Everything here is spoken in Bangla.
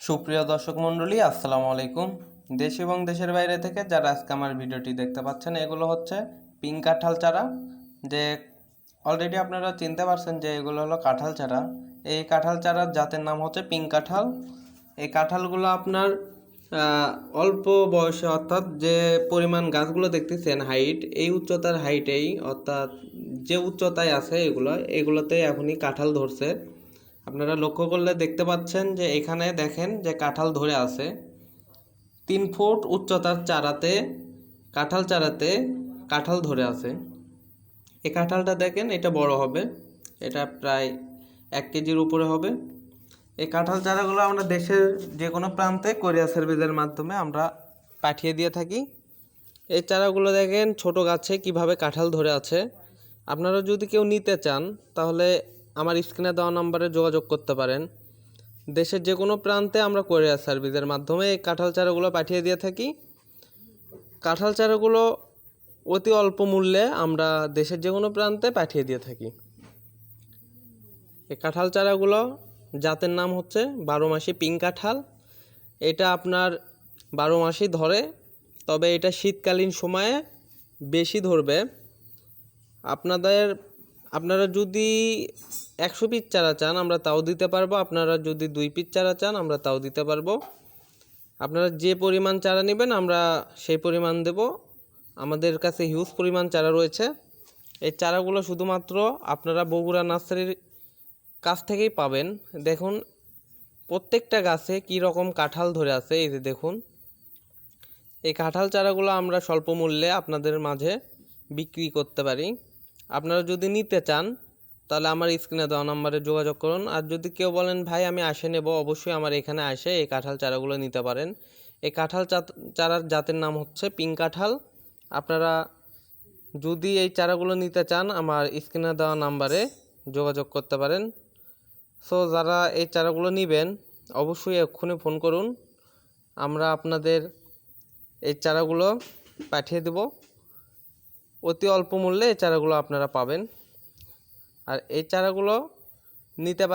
সুপ্রিয় দর্শক মণ্ডলী, আসসালামু আলাইকুম। দেশ এবং দেশের বাইরে থেকে যারা আজকে আমার ভিডিওটি দেখতে পাচ্ছেন, এগুলো হচ্ছে পিঙ্ক কাঁঠাল চারা। যে অলরেডি আপনারা চিনতে পারছেন যে এগুলো হলো কাঁঠাল চারা। এই কাঁঠাল চারার জাতের নাম হচ্ছে পিঙ্ক কাঁঠাল। এই কাঁঠালগুলো আপনার অল্প বয়সে অর্থাৎ যে পরিমাণ গাছগুলো দেখতেছেন হাইট এই উচ্চতার হাইটেই অর্থাৎ যে উচ্চতায় আছে এগুলো, এগুলোতে এখনই কাঁঠাল ধরছে। আপনারা লক্ষ্য করলে দেখতে পাচ্ছেন যে এখানে দেখেন যে কাঁঠাল ধরে আছে। তিন ফুট উচ্চতার চারাতে, কাঁঠাল চারাতে কাঁঠাল ধরে আছে। এই কাঁঠালটা দেখেন, এটা বড় হবে। এটা প্রায় এক কেজির উপরে হবে। এই কাঁঠাল চারাগুলো আমরা দেশের যে কোনো প্রান্তে কোরিয়া সার্ভিসের মাধ্যমে আমরা পাঠিয়ে দিয়ে থাকি। এই চারাগুলো দেখেন ছোট গাছে কীভাবে কাঁঠাল ধরে আছে। আপনারা যদি কেউ নিতে চান, তাহলে আমার স্ক্রিনে দেওয়া নম্বরে যোগাযোগ করতে পারেন। দেশের যে কোনো প্রান্তে আমরা কোরিয়ার সার্ভিসের মাধ্যমে এই কাঁঠাল চারাগুলো পাঠিয়ে দিয়ে থাকি। কাঁঠাল চারাগুলো অতি অল্প মূল্যে আমরা দেশের যে কোনো প্রান্তে পাঠিয়ে দিয়ে থাকি। এই কাঁঠাল চারাগুলো জাতের নাম হচ্ছে বারো মাসি পিঙ্ক কাঁঠাল। এটা আপনার বারো মাসই ধরে, তবে এটা শীতকালীন সময়ে বেশি ধরবে। আপনাদের আপনারা যদি একশো পিস চারা চান, আমরা তাও দিতে পারব। আপনারা যদি দুই পিস চারা চান, আমরা তাও দিতে পারব। আপনারা যে পরিমাণ চারা নেবেন, আমরা সেই পরিমাণ দেব। আমাদের কাছে হিউজ পরিমাণ চারা রয়েছে। এই চারাগুলো শুধুমাত্র আপনারা বগুড়া নার্সারির কাছ থেকেই পাবেন। দেখুন, প্রত্যেকটা গাছে কী রকম কাঁঠাল ধরে আছে, এই যে দেখুন। এই কাঁঠাল চারাগুলো আমরা স্বল্প মূল্যে আপনাদের মাঝে বিক্রি করতে পারি। আপনারা যদি নিতে চান, তাহলে আমার স্ক্রিনে দেওয়া নাম্বারে যোগাযোগ করুন। আর যদি কেউ বলেন, ভাই, আমি আসে নেব, অবশ্যই আমার এখানে আসে এই কাঁঠাল চারাগুলো নিতে পারেন। এই কাঁঠাল চারার জাতের নাম হচ্ছে পিঙ্ক কাঁঠাল। আপনারা যদি এই চারাগুলো নিতে চান, আমার স্ক্রিনে দেওয়া নাম্বারে যোগাযোগ করতে পারেন। সো, যারা এই চারাগুলো নেবেন, অবশ্যই এক্ষুনি ফোন করুন। আমরা আপনাদের এই চারাগুলো পাঠিয়ে দেব। অতি অল্প মূল্যে এই চারাগুলো আপনারা পাবেন। আর এই চারাগুলো নিতে পারলে